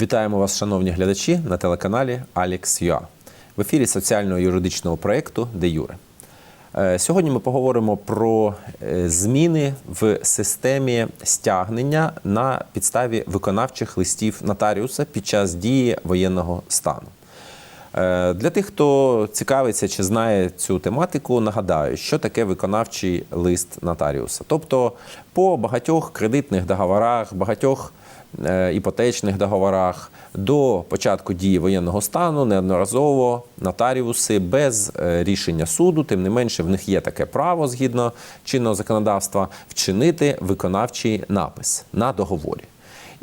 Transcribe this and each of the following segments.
Вітаємо вас, шановні глядачі, на телеканалі Alex.ua в ефірі соціально-юридичного проєкту Де Юре. Е, Сьогодні ми поговоримо про е, зміни в системі стягнення на підставі виконавчих листів нотаріуса під час дії воєнного стану. Е, Для тих, хто цікавиться чи знає цю тематику, нагадаю, що таке виконавчий лист нотаріуса. Тобто по багатьох кредитних договорах, багатьох іпотечних договорах до початку дії воєнного стану неодноразово нотаріуси без е, рішення суду, тим не менше, в них є таке право згідно чинного законодавства вчинити виконавчий напис на договорі.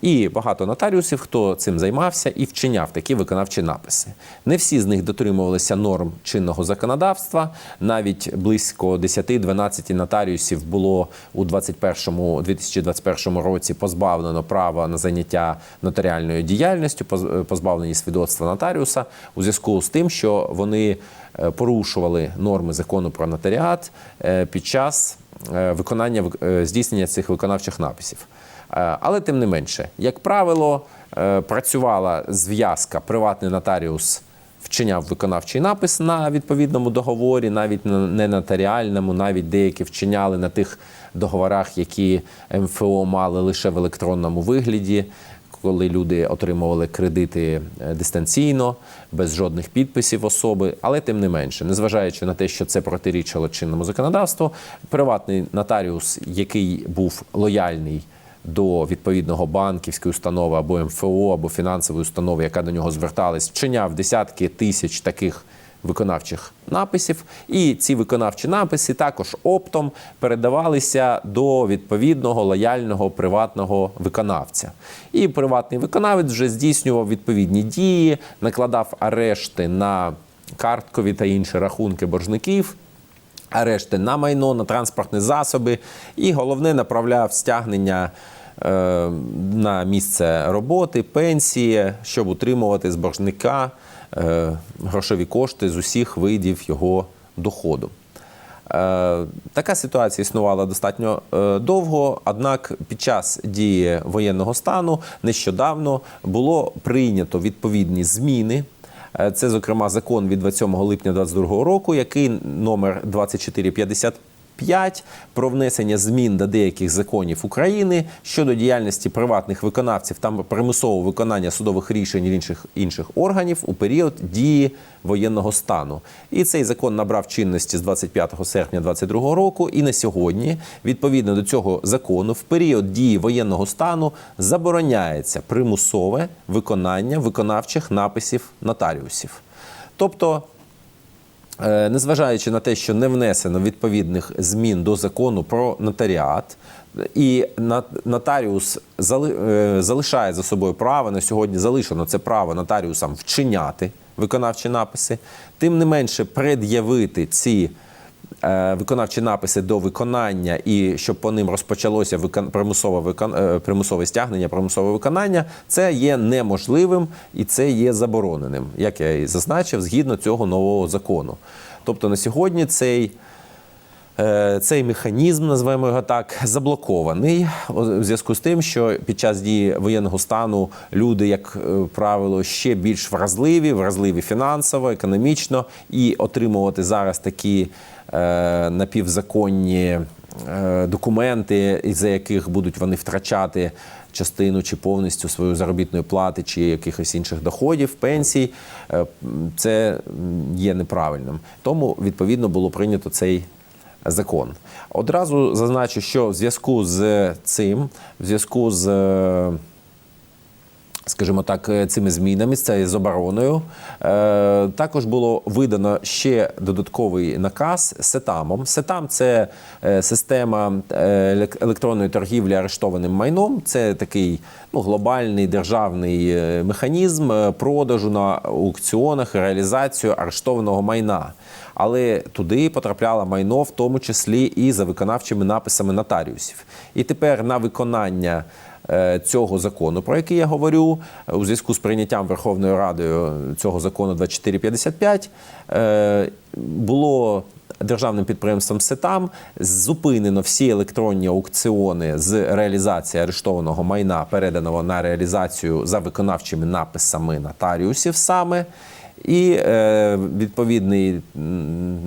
І багато нотаріусів, хто цим займався і вчиняв такі виконавчі написи. Не всі з них дотримувалися норм чинного законодавства. Навіть близько 10-12 нотаріусів було у 21 2021 році позбавлено права на заняття нотаріальною діяльністю, поз- позбавлені свідоцтва нотаріуса у зв'язку з тим, що вони е, порушували норми закону про нотаріат е, під час е, виконання вик- е, здійснення цих виконавчих написів. Е, Але тим не менше, як правило, е, працювала зв'язка приватний нотаріус. Вчиняв виконавчий напис на відповідному договорі, навіть на не нотаріальному, навіть деякі вчиняли на тих договорах, які МФО мали лише в електронному вигляді, коли люди отримували кредити е, дистанційно, без жодних підписів особи. Але тим не менше, незважаючи на те, що це протирічило чинному законодавству, приватний нотаріус, який був лояльний до відповідного банківської установи або МФО, або фінансової установи, яка до нього зверталась, вчиняв десятки тисяч таких виконавчих написів. І ці виконавчі написи також оптом передавалися до відповідного лояльного приватного виконавця. І приватний виконавець вже здійснював відповідні дії, накладав арешти на карткові та інші рахунки боржників арешти на майно, на транспортні засоби, і головне направляв стягнення на місце роботи, пенсії, щоб утримувати з боржника е, грошові кошти з усіх видів його доходу. Е, Така ситуація існувала достатньо е, довго, однак під час дії воєнного стану нещодавно було прийнято відповідні зміни. Е, Це, зокрема, закон від 27 липня 2022 року, який номер 2455 про внесення змін до деяких законів України щодо діяльності приватних виконавців та примусового виконання судових рішень інших інших органів у період дії воєнного стану. І цей закон набрав чинності з 25 серпня 2022 року. І на сьогодні, відповідно до цього закону, в період дії воєнного стану забороняється примусове виконання виконавчих написів нотаріусів. Тобто Незважаючи на те, що не внесено відповідних змін до закону про нотаріат, і нотаріус е, залишає за собою право на сьогодні залишено це право нотаріусам вчиняти виконавчі написи, тим не менше пред'явити ці е, виконавчі написи до виконання і щоб по ним розпочалося примусове, викон- е, примусове стягнення, примусове виконання, це є неможливим і це є забороненим, як я і зазначив, згідно цього нового закону. Тобто на сьогодні цей. Е, Цей механізм, називаємо його так, заблокований у зв'язку з тим, що під час дії воєнного стану люди, як е, правило, ще більш вразливі, вразливі фінансово, економічно, і отримувати зараз такі е, напівзаконні е, документи, із-за яких будуть вони втрачати частину чи повністю свою заробітної плати, чи якихось інших доходів, пенсій, це є неправильним. Тому відповідно було прийнято цей закон. Одразу зазначу, що в зв'язку з цим, в зв'язку з. е, Скажімо так, е, цими змінами, з цією забороною, е, також було видано ще додатковий наказ СЕТАМом. СЕТАМ це система електронної торгівлі арештованим майном. Це такий ну, глобальний державний механізм продажу на аукціонах реалізацію арештованого майна. Але туди потрапляло майно, в тому числі і за виконавчими написами нотаріусів. І тепер на виконання е, цього закону, про який я говорю, у зв'язку з прийняттям Верховною Радою цього закону 2455, е, було державним підприємством СЕТАМ зупинено всі електронні аукціони з реалізації арештованого майна, переданого на реалізацію за виконавчими написами нотаріусів саме. І е, відповідний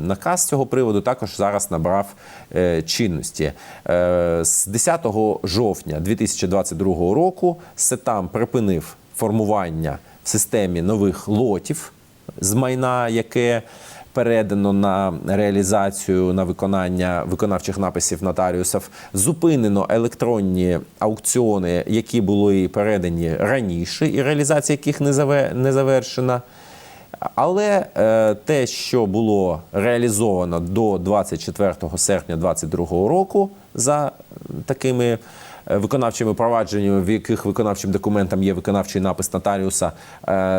наказ цього приводу також зараз набрав е, чинності. Е, з 10 жовтня 2022 року СЕТАМ припинив формування в системі нових лотів з майна, яке передано на реалізацію на виконання виконавчих написів нотаріусів. Зупинено електронні аукціони, які були передані раніше, і реалізація яких не завершена. Але е, те, що було реалізовано до 24 серпня 2022 року за такими е, виконавчими провадженнями, в яких виконавчим документом є виконавчий напис нотаріуса,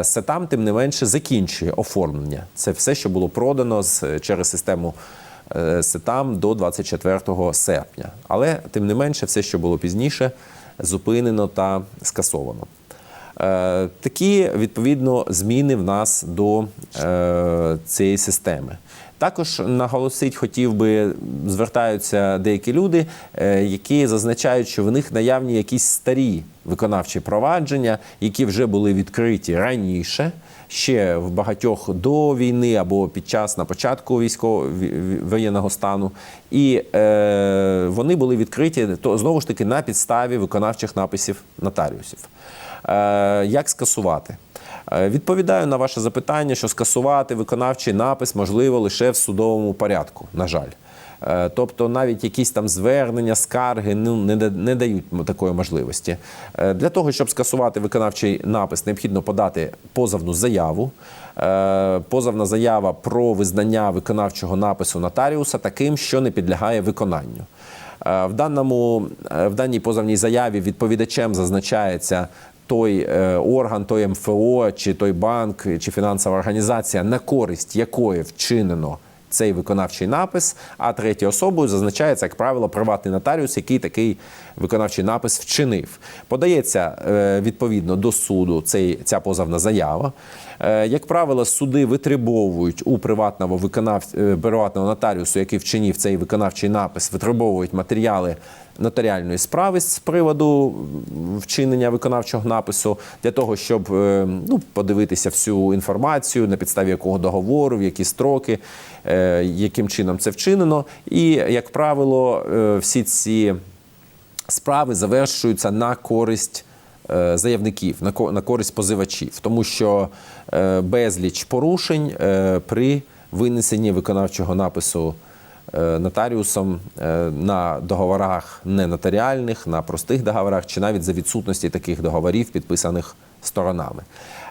СЕТАМ, тим не менше, закінчує оформлення. Це все, що було продано з, через систему е, СЕТАМ до 24 серпня. Але тим не менше, все, що було пізніше, зупинено та скасовано. Е, Такі відповідно зміни в нас до е, цієї системи. Також наголосить, хотів би, звертаються деякі люди, е, які зазначають, що в них наявні якісь старі виконавчі провадження, які вже були відкриті раніше, ще в багатьох до війни або під час на початку військового воєнного стану, і е, вони були відкриті то знову ж таки на підставі виконавчих написів нотаріусів. Е, Як скасувати? Е, Відповідаю на ваше запитання, що скасувати виконавчий напис можливо лише в судовому порядку, на жаль. Е, Тобто навіть якісь там звернення, скарги ну, не, не дають такої можливості. Для того, щоб скасувати виконавчий напис, необхідно подати позовну заяву. Позовна заява про визнання виконавчого напису нотаріуса таким, що не підлягає виконанню. В, даному, в даній позовній заяві відповідачем зазначається той е, орган, той МФО, чи той банк, чи фінансова організація, на користь якої вчинено цей виконавчий напис, а третьою особою зазначається, як правило, приватний нотаріус, який такий виконавчий напис вчинив. Подається е, відповідно до суду цей, ця позовна заява. Е, Як правило, суди витребовують у приватного виконавця е, приватного нотаріусу, який вчинив цей виконавчий напис, витребовують матеріали нотаріальної справи з приводу вчинення виконавчого напису для того, щоб е, ну, подивитися всю інформацію, на підставі якого договору, в які строки, е, яким чином це вчинено. І, як правило, е, всі ці справи завершуються на користь заявників, на користь позивачів, тому що безліч порушень при винесенні виконавчого напису нотаріусом е, на договорах не нотаріальних, на простих договорах, чи навіть за відсутності таких договорів, підписаних сторонами.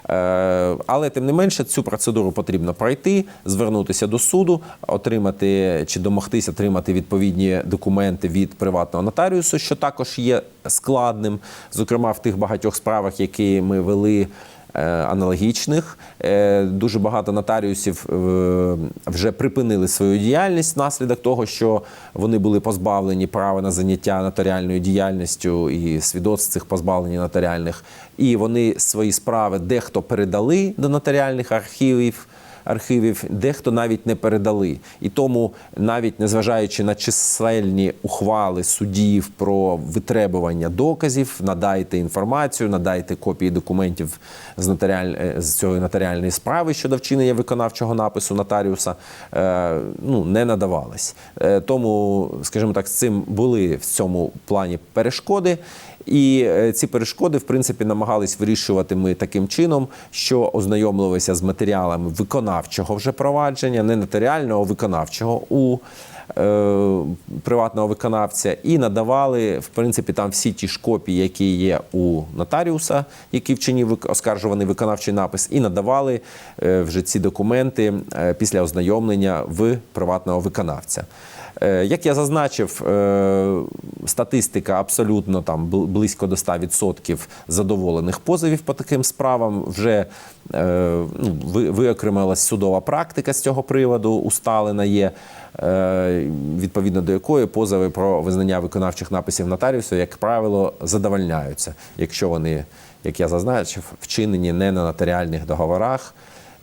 Е, Але тим не менше цю процедуру потрібно пройти, звернутися до суду, отримати чи домогтися отримати відповідні документи від приватного нотаріусу, що також є складним, зокрема в тих багатьох справах, які ми вели. Е, Аналогічних Е, дуже багато нотаріусів е, вже припинили свою діяльність внаслідок того, що вони були позбавлені права на заняття нотаріальною діяльністю і свідоцтв цих позбавлення нотаріальних. І вони свої справи дехто передали до нотаріальних архівів архівів, дехто навіть не передали. І тому, навіть незважаючи на чисельні ухвали судів про витребування доказів, надайте інформацію, надайте копії документів з, нотаріаль... е, з цієї нотаріальної справи щодо вчинення виконавчого напису нотаріуса, е, ну, не надавались. Е, тому, скажімо так, з цим були в цьому плані перешкоди. І е, ці перешкоди, в принципі, намагались вирішувати ми таким чином, що ознайомлювалися з матеріалами виконавчого вже провадження, не нотаріального, виконавчого у е, приватного виконавця, і надавали, в принципі, там всі ті ж копії, які є у нотаріуса, який вчинив оскаржуваний виконавчий напис, і надавали е, вже ці документи е, після ознайомлення в приватного виконавця. Е, Як я зазначив, е, статистика абсолютно там близько до 100% задоволених позовів по таким справам. Вже е, ну, виокремилась судова практика з цього приводу, усталена є. відповідно до якої позови про визнання виконавчих написів нотаріусу, як правило, задовольняються, якщо вони, як я зазначив, вчинені не на нотаріальних договорах.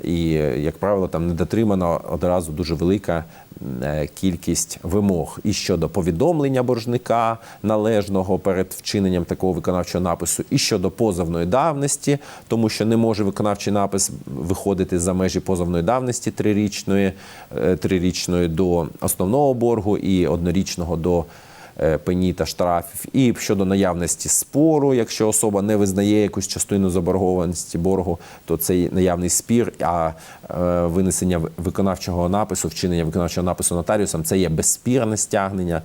І, як правило, там не дотримано одразу дуже велика е, кількість вимог і щодо повідомлення боржника належного перед вчиненням такого виконавчого напису, і щодо позовної давності, тому що не може виконавчий напис виходити за межі позовної давності трирічної, е, трирічної до основного боргу і однорічного до пені та штрафів, і щодо наявності спору, якщо особа не визнає якусь частину заборгованості боргу, то цей наявний спір, а е, винесення виконавчого напису, вчинення виконавчого напису нотаріусом це є безспірне стягнення.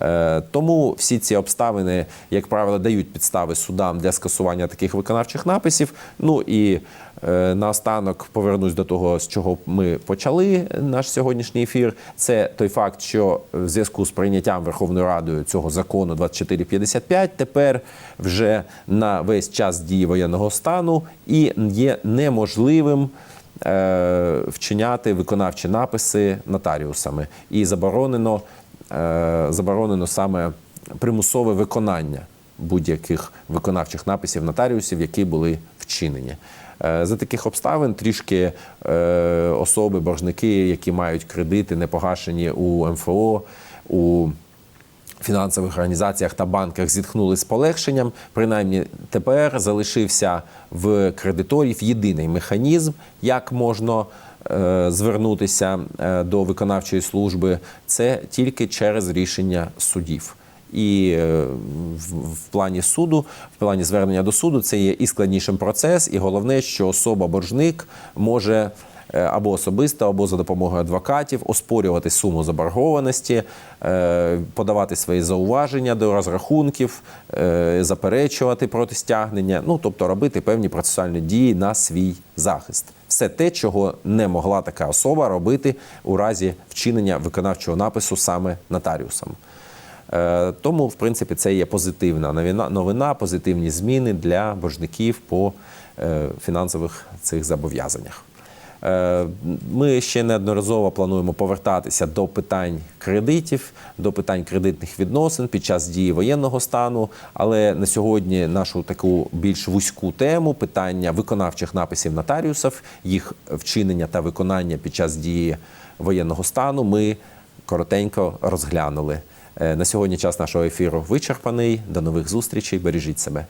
Е, Тому всі ці обставини, як правило, дають підстави судам для скасування таких виконавчих написів. Ну і е, наостанок повернусь до того, з чого ми почали наш сьогоднішній ефір. Це той факт, що в зв'язку з прийняттям Верховною Радою цього закону 2455 тепер вже на весь час дії воєнного стану і є неможливим е, вчиняти виконавчі написи нотаріусами. І заборонено, е, заборонено саме примусове виконання будь-яких виконавчих написів нотаріусів, які були вчинені. Е, За таких обставин трішки е, особи, боржники, які мають кредити, не погашені у МФО, у фінансових організаціях та банках зітхнули з полегшенням. Принаймні, тепер залишився в кредиторів єдиний механізм, як можна е, звернутися е, до виконавчої служби. Це тільки через рішення судів. І е, в, плані суду, в плані звернення до суду, це є і складнішим процес, і головне, що особа-боржник може е, або особисто, або за допомогою адвокатів оспорювати суму заборгованості, е, подавати свої зауваження до розрахунків, заперечувати проти стягнення, ну тобто робити певні процесуальні дії на свій захист. Все те, чого не могла така особа робити у разі вчинення виконавчого напису саме нотаріусом. Е, Тому, в принципі, це є позитивна новина, позитивні зміни для боржників по е, фінансових цих зобов'язаннях. Е, Ми ще неодноразово плануємо повертатися до питань кредитів, до питань кредитних відносин під час дії воєнного стану. Але на сьогодні нашу таку більш вузьку тему питання виконавчих написів нотаріусів, їх вчинення та виконання під час дії воєнного стану ми коротенько розглянули. Е, На сьогодні час нашого ефіру вичерпаний. До нових зустрічей. Бережіть себе.